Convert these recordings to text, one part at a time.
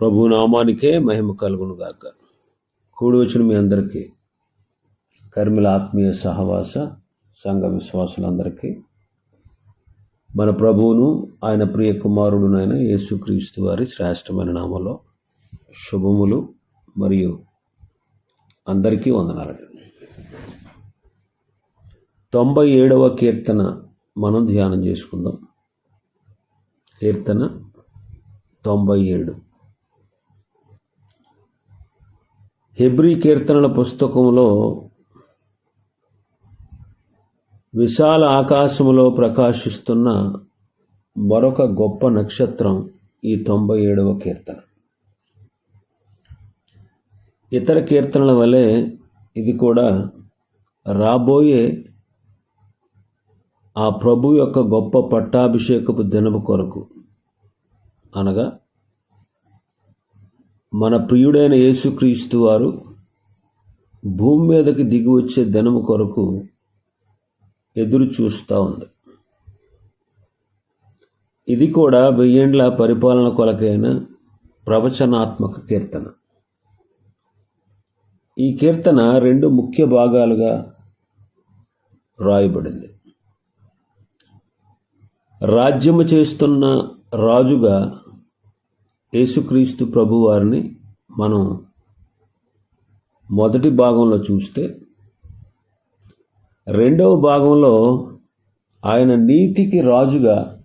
ప్రభు నామానికే మహిమ కలుగును గాక. కూడి వచ్చిన మీ అందరికీ కర్మిల ఆత్మీయ సహవాస సంఘ విశ్వాసులందరికీ మన ప్రభువును ఆయన ప్రియ కుమారుడునైన యేసుక్రీస్తు వారి శ్రేష్టమైన నామంలో శుభములు మరియు అందరికీ వందనాలండి తొంభై ఏడవ కీర్తన మనం ధ్యానం చేసుకుందాం. కీర్తన తొంభై ఏడు. హెబ్రీ కీర్తనల పుస్తకంలో విశాల ఆకాశములో ప్రకాశిస్తున్న మరొక గొప్ప నక్షత్రం ఈ తొంభై ఏడవ కీర్తన. ఇతర కీర్తనల వలె ఇది కూడా రాబోయే ఆ ప్రభు యొక్క గొప్ప పట్టాభిషేకపు దినము కొరకు అనగా మన ప్రియుడైన యేసుక్రీస్తు వారు భూమి మీదకి దిగి వచ్చే దినము కొరకు ఎదురు చూస్తూ ఉంది. ఇది కూడా వెయ్యేండ్ల పరిపాలన కొలకైన ప్రవచనాత్మక కీర్తన. ఈ కీర్తన రెండు ముఖ్య భాగాలుగా రాయబడింది. రాజ్యము చేస్తున్న రాజుగా యేసుక్రీస్తు ప్రభువారిని మనం మొదటి భాగంలో చూస్తే రెండవ భాగంలో ఆయన నీతికి రాజుగా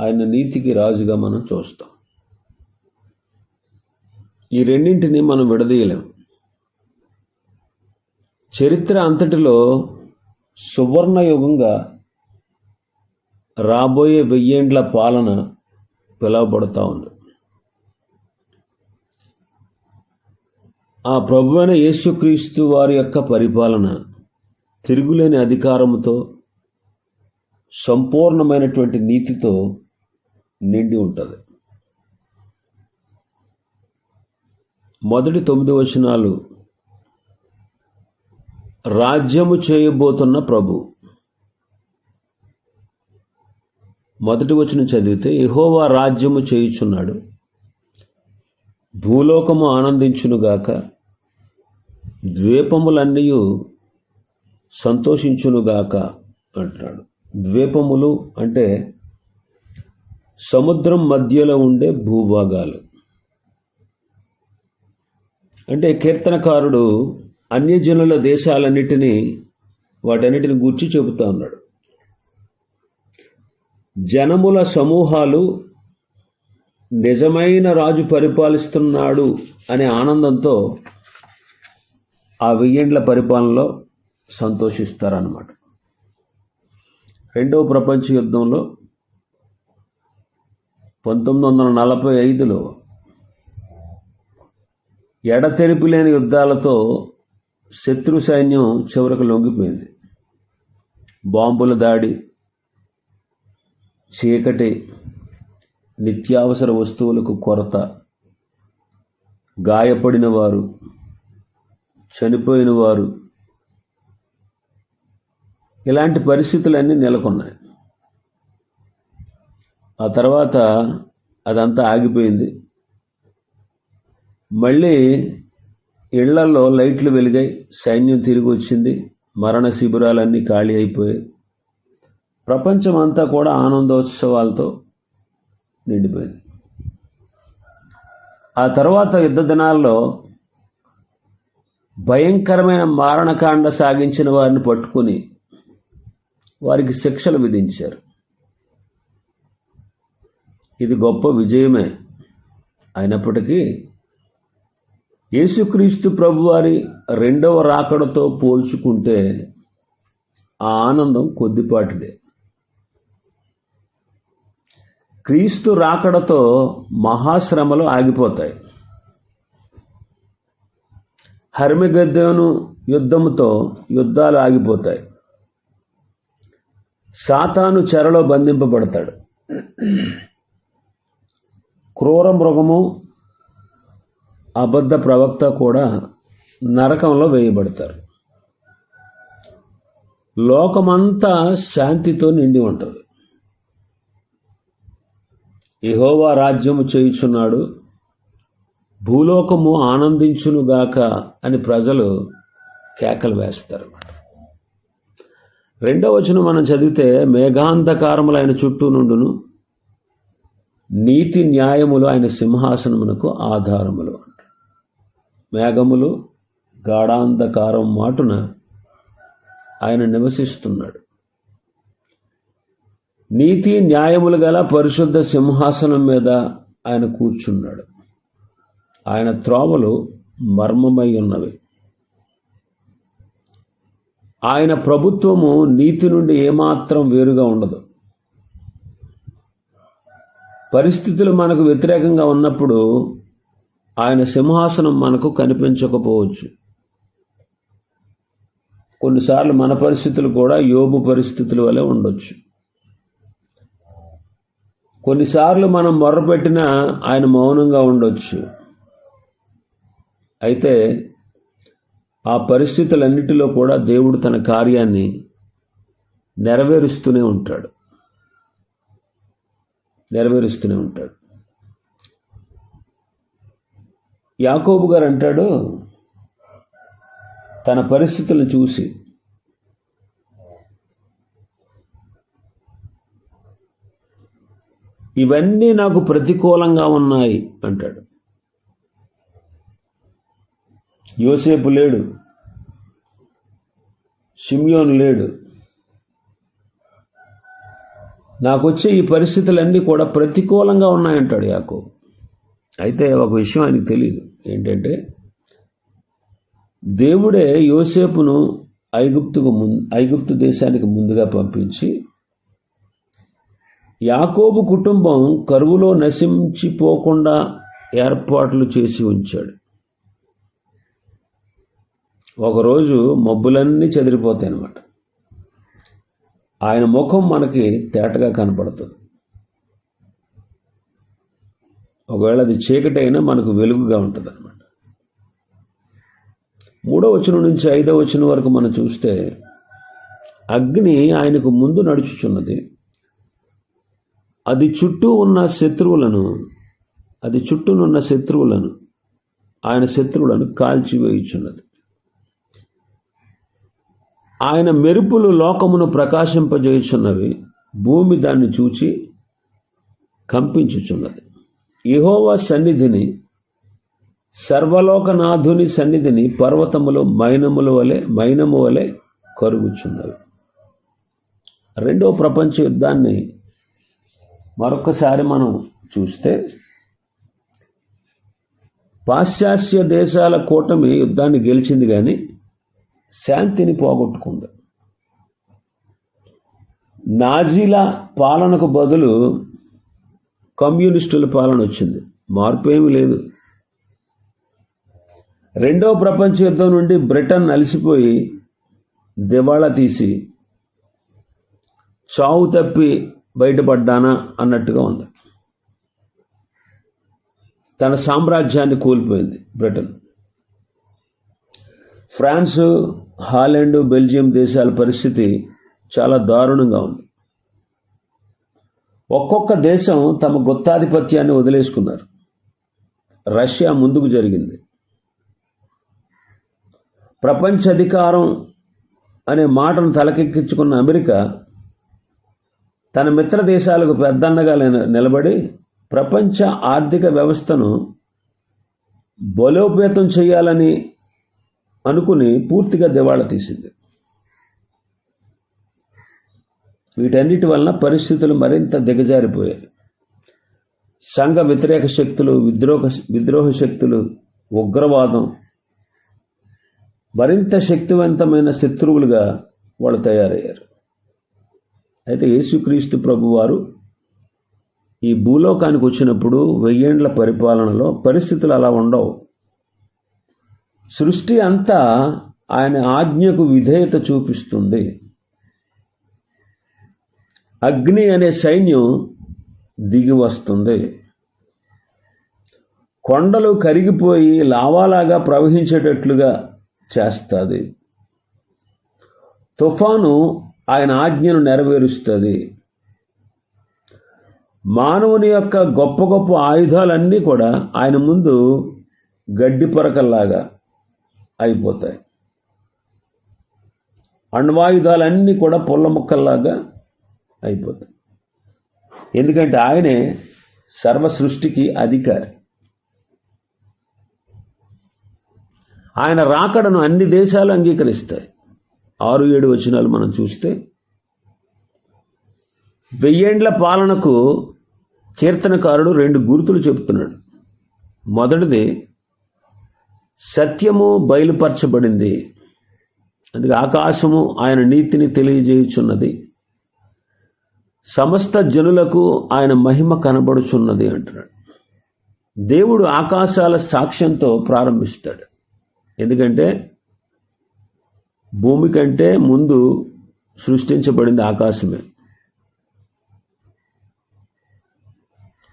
ఆయన నీతికి రాజుగా మనం చూస్తాం. ఈ రెండింటిని మనం విడదీయలేం. చరిత్ర అంతటిలో సువర్ణయుగంగా రాబోయే వెయ్యేండ్ల పాలన పిలువబడుతూ ఉంది. ఆ ప్రభువైన యేసుక్రీస్తు వారి యొక్క పరిపాలన తిరుగులేని అధికారముతో సంపూర్ణమైనటువంటి నీతితో నిండి ఉంటుంది. మొదటి తొమ్మిది వచనాలు. రాజ్యము చేయబోతున్న ప్రభు. మొదటి వచనం చదివితే ఎహోవా రాజ్యము చేయుచున్నాడు. భూలోకము ఆనందించునుగాక ద్వీపములన్నీ సంతోషించునుగాక అంటున్నాడు. ద్వీపములు అంటే సముద్రం మధ్యలో ఉండే భూభాగాలు. అంటే కీర్తనకారుడు అన్యజనుల దేశాలన్నిటినీ వాటన్నిటిని గుర్చి చెబుతా ఉన్నాడు. జనముల సమూహాలు నిజమైన రాజు పరిపాలిస్తున్నాడు అనే ఆనందంతో ఆ వెయ్యేండ్ల పరిపాలనలో సంతోషిస్తారన్నమాట. రెండవ ప్రపంచ యుద్ధంలో పంతొమ్మిది వందల నలభై ఐదులో ఎడతెరిపి లేని యుద్ధాలతో శత్రు సైన్యం చివరకు లొంగిపోయింది. బాంబుల దాడి చీకటి నిత్యావసర వస్తువులకు కొరత. గాయపడిన వారు చనిపోయిన వారు ఇలాంటి పరిస్థితులన్నీ నెలకొన్నాయి. ఆ తర్వాత అదంతా ఆగిపోయింది. మళ్ళీ ఇళ్ళలో లైట్లు వెలిగాయి. సైన్యం తిరిగి వచ్చింది. మరణ శిబిరాలన్నీ ఖాళీ అయిపోయాయి. ప్రపంచం అంతా కూడా ఆనందోత్సవాలతో నిండిపోయింది. ఆ తర్వాత యుద్ధ దినాల్లో భయంకరమైన మారణకాండ సాగించిన వారిని పట్టుకుని వారికి శిక్షలు విధించారు. ఇది గొప్ప విజయమే. అయినప్పటికీ యేసుక్రీస్తు ప్రభువారి రెండవ రాకడతో పోల్చుకుంటే ఆ ఆనందం కొద్దిపాటిదే. క్రీస్తు రాకడతో మహాశ్రమలు ఆగిపోతాయి. హర్మిగద్దెను యుద్ధముతో యుద్ధాలు ఆగిపోతాయి. సాతాను చెరలో బంధింపబడతాడు. క్రూర మృగము అబద్ధ ప్రవక్త కూడా నరకంలో వేయబడతారు. లోకమంతా శాంతితో నిండి ఉంటుంది. యహోవా రాజ్యము చేయుచున్నాడు. భూలోకము ఆనందించునుగాక అని ప్రజలు కేకలు వేస్తారు రెండవ వచనం మనం చదివితే మేఘాంధకారములైన చుట్టూ నుండును నీతి న్యాయములు ఆయన సింహాసనమునకు ఆధారములు. మేఘములు గాఢాంధకారం మాటున ఆయన నివసిస్తున్నాడు. నీతి న్యాయములు గల పరిశుద్ధ సింహాసనం మీద ఆయన కూర్చున్నాడు. ఆయన త్రోవలు మర్మమై ఉన్నవి. ఆయన ప్రభుత్వము నీతి నుండి ఏమాత్రం వేరుగా ఉండదు. పరిస్థితులు మనకు వ్యతిరేకంగా ఉన్నప్పుడు ఆయన సింహాసనం మనకు కనిపించకపోవచ్చు. కొన్నిసార్లు మన పరిస్థితులు కూడా యోబు పరిస్థితుల వలె ఉండొచ్చు. కొన్నిసార్లు మనం మొర్రపెట్టినా ఆయన మౌనంగా ఉండొచ్చు. అయితే ఆ పరిస్థితులన్నిటిలో కూడా దేవుడు తన కార్యాన్ని నెరవేరుస్తూనే ఉంటాడు. నెరవేరుస్తూనే ఉంటాడు. యాకోబు గారు అంటాడు తన పరిస్థితులను చూసి ఇవన్నీ నాకు ప్రతికూలంగా ఉన్నాయి అంటాడు. యోసేపు లేడు. షిమ్యోన్ లేడు. నాకు వచ్చే ఈ పరిస్థితులన్నీ కూడా ప్రతికూలంగా ఉన్నాయంటాడు యాకో అయితే ఒక విషయం ఆయనకు తెలియదు ఏంటంటే దేవుడే యోసేపును ఐగుప్తుకు ముందు ఐగుప్తు దేశానికి ముందుగా పంపించి యాకోబు కుటుంబం కరువులో నశించిపోకుండా ఏర్పాట్లు చేసి ఉంచాడు. ఒకరోజు మబ్బులన్నీ చెదిరిపోతాయి అన్నమాట ఆయన ముఖం మనకి తేటగా కనపడుతుంది. ఒకవేళ అది చీకటి అయినా మనకు వెలుగుగా ఉంటుంది అనమాట మూడో వచనం నుంచి ఐదో వచనం వరకు మనం చూస్తే అగ్ని ఆయనకు ముందు నడుచుచున్నది అది చుట్టూ ఉన్న శత్రువులను అది చుట్టూనున్న శత్రువులను ఆయన శత్రువులను కాల్చివేయుచున్నది. ఆయన మెరుపులు లోకమును ప్రకాశింపజేయుచున్నవి భూమి దాన్ని చూచి కంపించుచున్నది. ఇహోవా సన్నిధిని సర్వలోకనాథుని సన్నిధిని పర్వతములు మైనముల వలె మైనము వలె కరుగుచున్నవి. రెండో ప్రపంచ యుద్ధాన్ని మరొకసారి మనం చూస్తే పాశ్చాత్య దేశాల కూటమి యుద్ధాన్ని గెలిచింది కానీ శాంతిని పోగొట్టుకుంది. నాజీల పాలనకు బదులు కమ్యూనిస్టుల పాలన వచ్చింది. మార్పు ఏమీ లేదు. రెండో ప్రపంచ యుద్ధం నుండి బ్రిటన్ అలసిపోయి దివాళా తీసి చావు తప్పి బయటపడ్డానా అన్నట్టుగా ఉంది. తన సామ్రాజ్యాన్ని కోల్పోయింది బ్రిటన్. ఫ్రాన్సు హాలాండ్ బెల్జియం దేశాల పరిస్థితి చాలా దారుణంగా ఉంది. ఒక్కొక్క దేశం తమ గుత్తాధిపత్యాన్ని వదిలేసుకున్నారు. రష్యా ముందుకు జరిగింది. ప్రపంచ అధికారం అనే మాటను తలకెక్కించుకున్న అమెరికా తన మిత్ర దేశాలకు పెద్దన్నగా నిలబడి ప్రపంచ ఆర్థిక వ్యవస్థను బలోపేతం చేయాలని అనుకుని పూర్తిగా దివాళా తీసింది. వీటన్నిటి వలన పరిస్థితులు మరింత దిగజారిపోయాయి. సంఘ వ్యతిరేక శక్తులు విద్రోహ విద్రోహ శక్తులు ఉగ్రవాదం మరింత శక్తివంతమైన శత్రువులుగా వాళ్ళు తయారయ్యారు. అయితే యేసుక్రీస్తు ప్రభువారు ఈ భూలోకానికి వచ్చినప్పుడు వెయ్యేండ్ల పరిపాలనలో పరిస్థితులు అలా ఉండవు. సృష్టి అంతా ఆయన ఆజ్ఞకు విధేయత చూపిస్తుంది. అగ్ని అనే సైన్యం దిగి వస్తుంది. కొండలు కరిగిపోయి లావాలాగా ప్రవహించేటట్లుగా చేస్తుంది. తుఫాను ఆయన ఆజ్ఞను నెరవేరుస్తుంది. మానవుని యొక్క గొప్ప గొప్ప ఆయుధాలన్నీ కూడా ఆయన ముందు గడ్డి పొరకల్లాగా అయిపోతాయి. అణ్వాయుధాలన్నీ కూడా పుల్ల ముక్కల్లాగా అయిపోతాయి. ఎందుకంటే ఆయనే సర్వ సృష్టికి అధికారి. ఆయన రాకడను అన్ని దేశాలు అంగీకరిస్తాయి. ఆరు ఏడు వచనాలు మనం చూస్తే వెయ్యేండ్ల పాలనకు కీర్తనకారుడు రెండు గుర్తులు చెబుతున్నాడు. మొదటిది సత్యము బయలుపరచబడింది. అందుకే ఆకాశము ఆయన నీతిని తెలియజేయుచున్నది. సమస్త జనులకు ఆయన మహిమ కనబడుచున్నది అంటున్నాడు. దేవుడు ఆకాశాల సాక్ష్యంతో ప్రారంభిస్తాడు. ఎందుకంటే భూమి కంటే ముందు సృష్టించబడింది ఆకాశమే.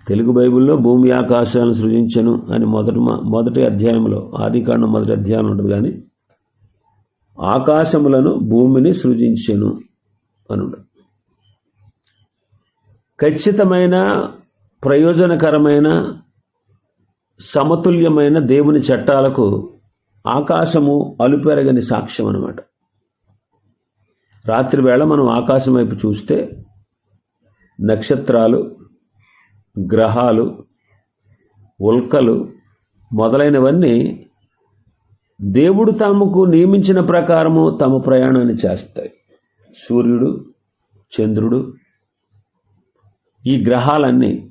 తెలుగు బైబిల్లో భూమి ఆకాశాలను సృజించను అని మొదటి మొదటి అధ్యాయంలో ఆదికాండం మొదటి అధ్యాయం ఉంటుంది కానీ ఆకాశములను భూమిని సృజించెను అనుడు. ఖచ్చితమైన ప్రయోజనకరమైన సమతుల్యమైన దేవుని చట్టాలకు ఆకాశము అలుపెరగని సాక్ష్యం అనమాట రాత్రి వేళ మనం ఆకాశం వైపు చూస్తే నక్షత్రాలు గ్రహాలు ఉల్కలు మొదలైనవన్నీ దేవుడు తమకు నియమించిన ప్రకారము తమ ప్రయాణాన్ని చేస్తాయి. సూర్యుడు చంద్రుడు ఈ గ్రహాలన్నీ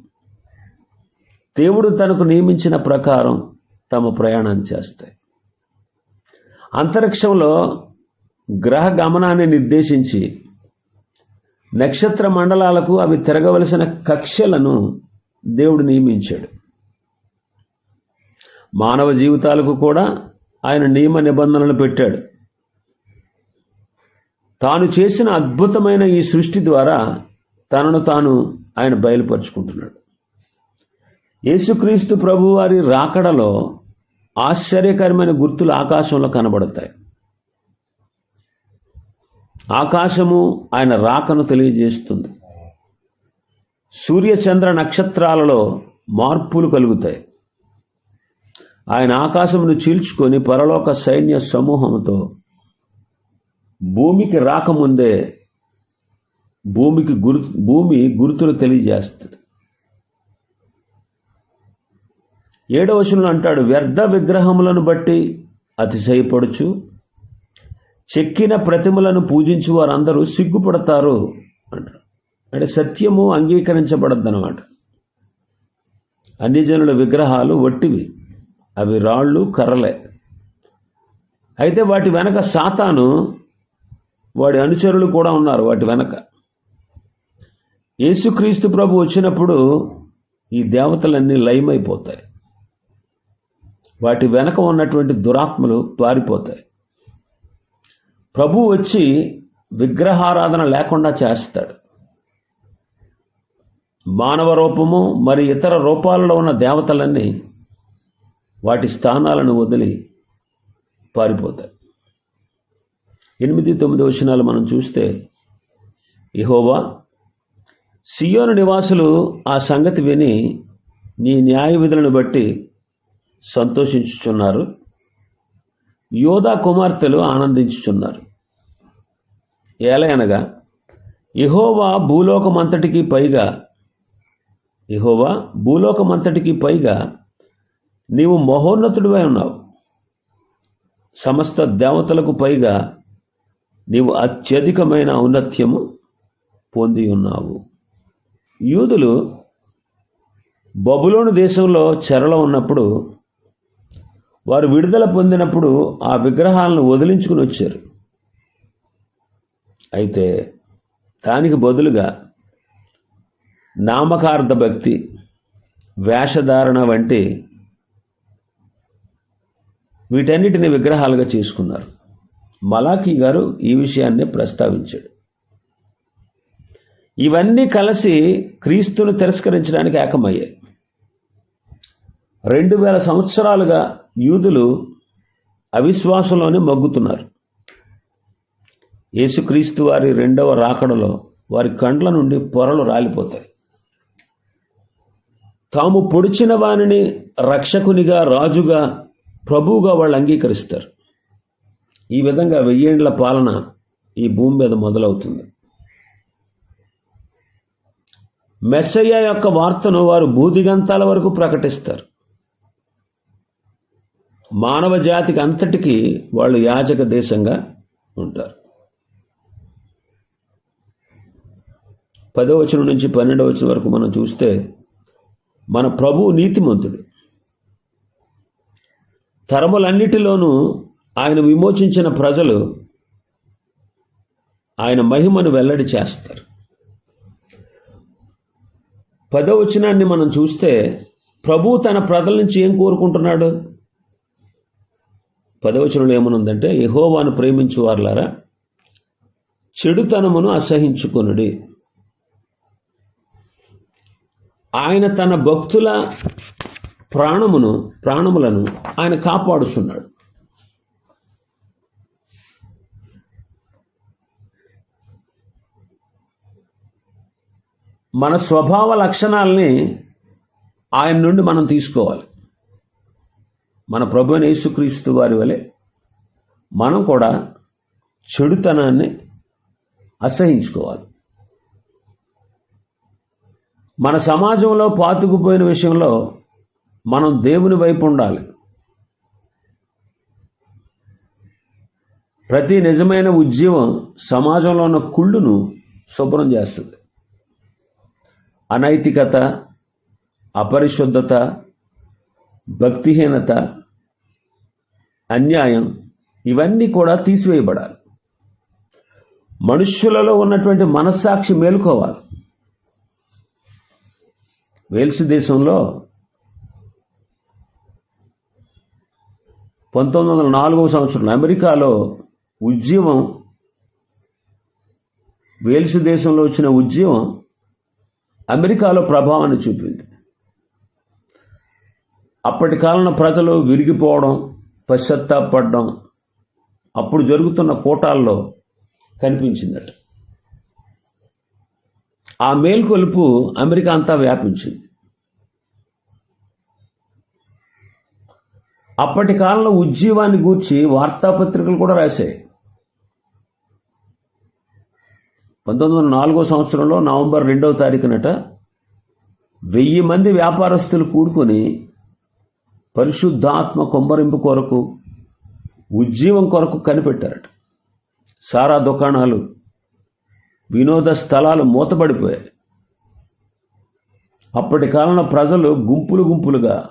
దేవుడు తనకు నియమించిన ప్రకారం తమ ప్రయాణాన్ని చేస్తాయి. అంతరిక్షంలో గ్రహ గమనాన్ని నిర్దేశించి నక్షత్ర మండలాలకు అవి తిరగవలసిన కక్షలను దేవుడు నియమించాడు. మానవ జీవితాలకు కూడా ఆయన నియమ నిబంధనలు పెట్టాడు. తాను చేసిన అద్భుతమైన ఈ సృష్టి ద్వారా తనను తాను ఆయన బయలుపరుచుకుంటున్నాడు. యేసుక్రీస్తు ప్రభువారి రాకడలో ఆశ్చర్యకరమైన గుర్తులు ఆకాశంలో కనబడతాయి. ఆకాశము ఆయన రాకను తెలియజేస్తుంది. సూర్యచంద్ర నక్షత్రాలలో మార్పులు కలుగుతాయి. ఆయన ఆకాశమును చీల్చుకొని పరలోక సైన్య సమూహంతో భూమికి రాకముందే భూమికి గుర్తు భూమి గుర్తులు తెలియజేస్తుంది. ఏడవచనంలో అంటాడు వ్యర్థ విగ్రహములను బట్టి అతిశయపడుచు చెక్కిన ప్రతిమలను పూజించు వారందరూ సిగ్గుపడతారు అంటారు అంటే సత్యము అంగీకరించబడద్దనమాట అన్ని జనుల విగ్రహాలు వట్టివి అవి రాళ్ళు కర్రలే. అయితే వాటి వెనక సాతాను వాడి అనుచరులు కూడా ఉన్నారు వాటి వెనక. యేసుక్రీస్తు ప్రభు వచ్చినప్పుడు ఈ దేవతలన్నీ లయమైపోతాయి. వాటి వెనక ఉన్నటువంటి దురాత్మలు పారిపోతాయి. ప్రభు వచ్చి విగ్రహారాధన లేకుండా చేస్తాడు. మానవ రూపము మరి ఇతర రూపాలలో ఉన్న దేవతలన్నీ వాటి స్థానాలను వదిలి పారిపోతాయి. ఎనిమిది తొమ్మిది వచనాలు మనం చూస్తే ఇహోవా సియోను నివాసులు ఆ సంగతి విని నీ న్యాయ విధులను బట్టి సంతోషించుచున్నారు. యోధా కుమార్తెలు ఆనందించుచున్నారు. ఏలయనగా ఇహోవా భూలోకమంతటికి పైగా ఇహోవా భూలోకమంతటికి పైగా నీవు మహోన్నతుడివై ఉన్నావు. సమస్త దేవతలకు పైగా నీవు అత్యధికమైన ఔన్నత్యము పొంది ఉన్నావు. యూదులు బబులోను దేశంలో చెరలో ఉన్నప్పుడు వారు విడుదల పొందినప్పుడు ఆ విగ్రహాలను వదిలించుకుని వచ్చారు. అయితే దానికి బదులుగా నామకార్థ భక్తి వేషధారణ వంటి వీటన్నిటిని విగ్రహాలుగా చేసుకున్నారు. మలాఖీ గారు ఈ విషయాన్ని ప్రస్తావించాడు. ఇవన్నీ కలిసి క్రీస్తును తిరస్కరించడానికి ఏకమయ్యాయి. రెండు వేల సంవత్సరాలుగా యూదులు అవిశ్వాసంలోనే మగ్గుతున్నారు. యేసుక్రీస్తు వారి రెండవ రాకడలో వారి కండ్ల నుండి పొరలు రాలిపోతాయి. తాము పొడిచిన వానిని రక్షకునిగా రాజుగా ప్రభువుగా వాళ్ళు అంగీకరిస్తారు. ఈ విధంగా వెయ్యేండ్ల పాలన ఈ భూమి మీద మొదలవుతుంది. మెస్సయ్య యొక్క వార్తను వారు భూదిగంతాల వరకు ప్రకటిస్తారు. మానవ జాతికి అంతటికి వాళ్ళు యాజక దేశంగా ఉంటారు. పదో వచనం నుంచి పన్నెండవ వచనం వరకు మనం చూస్తే మన ప్రభువు నీతిమంతుడు. తరములన్నిటిలోనూ ఆయన విమోచించిన ప్రజలు ఆయన మహిమను వెల్లడి చేస్తారు. పదో వచనాన్ని మనం చూస్తే ప్రభు తన ప్రజల నుంచి ఏం కోరుకుంటున్నాడు? పదవచనంలో ఏమనుందంటే యహోవాను ప్రేమించు వారులారా చెడుతనమును అసహించుకొనుడి. ఆయన తన భక్తుల ప్రాణమును ప్రాణములను ఆయన కాపాడుచున్నాడు. మన స్వభావ లక్షణాలని ఆయన నుండి మనం తీసుకోవాలి. మన ప్రభు యేసుక్రీస్తు వారి వలె మనం కూడా చెడుతనాన్ని అసహించుకోవాలి. మన సమాజంలో పాతుకుపోయిన విషయంలో మనం దేవుని వైపు ఉండాలి. ప్రతి నిజమైన ఉద్యమం సమాజంలో ఉన్న కుళ్ళును శుభ్రం చేస్తుంది. అనైతికత అపరిశుద్ధత భక్తిహీనత అన్యాయం ఇవన్నీ కూడా తీసివేయబడాలి. మనుష్యులలో ఉన్నటువంటి మనస్సాక్షి మేలుకోవాలి. వేల్స్ దేశంలో పంతొమ్మిది వందల నాలుగవ సంవత్సరంలో అమెరికాలో ఉద్యమం వేల్స్ దేశంలో వచ్చిన ఉద్యమం అమెరికాలో ప్రభావాన్ని చూపింది. అప్పటి కాలంలో ప్రజలు విరిగిపోవడం పశ్చత్తాపడడం అప్పుడు జరుగుతున్న కూటాల్లో కనిపించిందట. ఆ మేల్కొలుపు అమెరికా అంతా వ్యాపించింది. అప్పటి కాలంలో ఉజ్జీవాన్ని గూర్చి వార్తాపత్రికలు కూడా రాశాయి. పంతొమ్మిది వందల నాలుగో సంవత్సరంలో నవంబర్ రెండవ తారీఖునట వెయ్యి మంది వ్యాపారస్తులు కూడుకొని పరిశుద్ధాత్మ కొమ్మరింపు కొరకు ఉజ్జీవం కొరకు కనిపెట్టారట. సారా దుకాణాలు వినోద స్థలాలు మూతపడిపోయాయి. అప్పటి కాలంలో ప్రజలు గుంపులు గుంపులుగా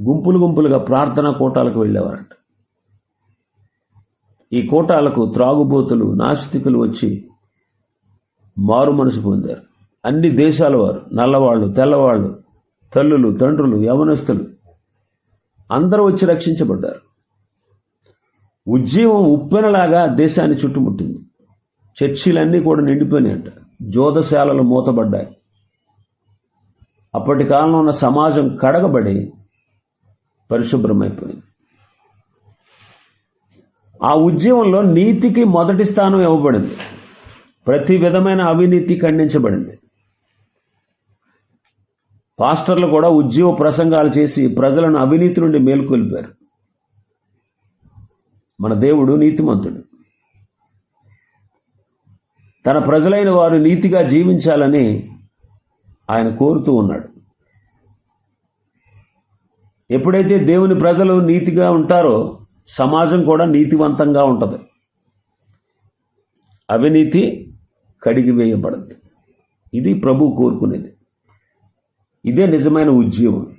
గుంపులు గుంపులుగా ప్రార్థనా కూటాలకు వెళ్ళేవారట. ఈ కూటాలకు త్రాగుబోతులు నాస్తికులు వచ్చి మారు మనసు పొందారు. అన్ని దేశాల వారు నల్లవాళ్ళు తెల్లవాళ్ళు తల్లులు తండ్రులు యవనస్తులు అందరూ వచ్చి రక్షించబడ్డారు. ఉజ్జీవం ఉప్పెనలాగా దేశాన్ని చుట్టుముట్టింది. చర్చిలన్నీ కూడా నిండిపోయినాయంట. జోదశాలలు మూతబడ్డాయి. అప్పటి కాలంలో ఉన్న సమాజం కడగబడి పరిశుభ్రమైపోయింది. ఆ ఉద్యమంలో నీతికి మొదటి స్థానం ఇవ్వబడింది. ప్రతి విధమైన అవినీతి ఖండించబడింది. పాస్టర్లు కూడా ఉద్యోగ ప్రసంగాలు చేసి ప్రజలను అవినీతి నుండి మేల్కొల్పారు. మన దేవుడు నీతిమంతుడు. తన ప్రజలైన వారు నీతిగా జీవించాలని ఆయన కోరుతూ ఉన్నాడు. ఎప్పుడైతే దేవుని ప్రజలు నీతిగా ఉంటారో సమాజం కూడా నీతివంతంగా ఉంటుంది. అవినీతి కడిగివేయబడద్దు ఇది ప్రభు కోరుకునేది. ఇదే నిజమైన ఉద్యమం.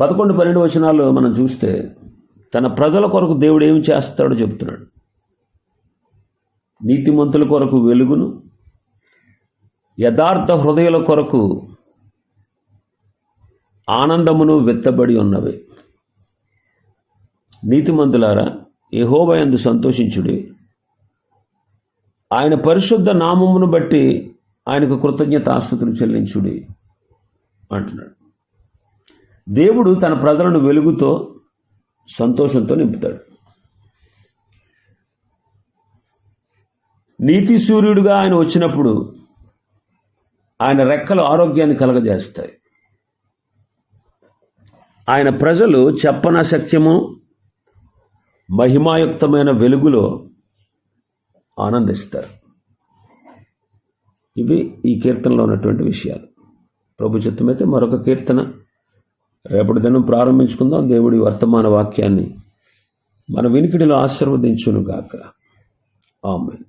పదకొండు పన్నెండు వచనాలు మనం చూస్తే తన ప్రజల కొరకు దేవుడు ఏమి చేస్తాడో చెబుతున్నాడు. నీతిమంతుల కొరకు వెలుగును యథార్థ హృదయాల కొరకు ఆనందమును వెత్తబడి ఉన్నవి. నీతిమంతులారా యహోబయందు సంతోషించుడి. ఆయన పరిశుద్ధ నామమును బట్టి ఆయనకు కృతజ్ఞత ఆస్తుతులు చెల్లించుడి అంటున్నాడు. దేవుడు తన ప్రజలను వెలుగుతో సంతోషంతో నింపుతాడు. నీతి సూర్యుడుగా ఆయన వచ్చినప్పుడు ఆయన రెక్కలు ఆరోగ్యాన్ని కలగజేస్తాయి. ఆయన ప్రజలు చెప్పన సత్యము మహిమాయుక్తమైన వెలుగులో ఆనందిస్తారు. ఇవి ఈ కీర్తనలో ఉన్నటువంటి విషయాలు. ప్రభు చిత్తమైతే మరొక కీర్తన. రేపటి దినం ప్రారంభించుకుందాం. దేవుడి వర్తమాన వాక్యాన్ని మన వినికిడిలో ఆశీర్వదించును గాక ఆమెన్.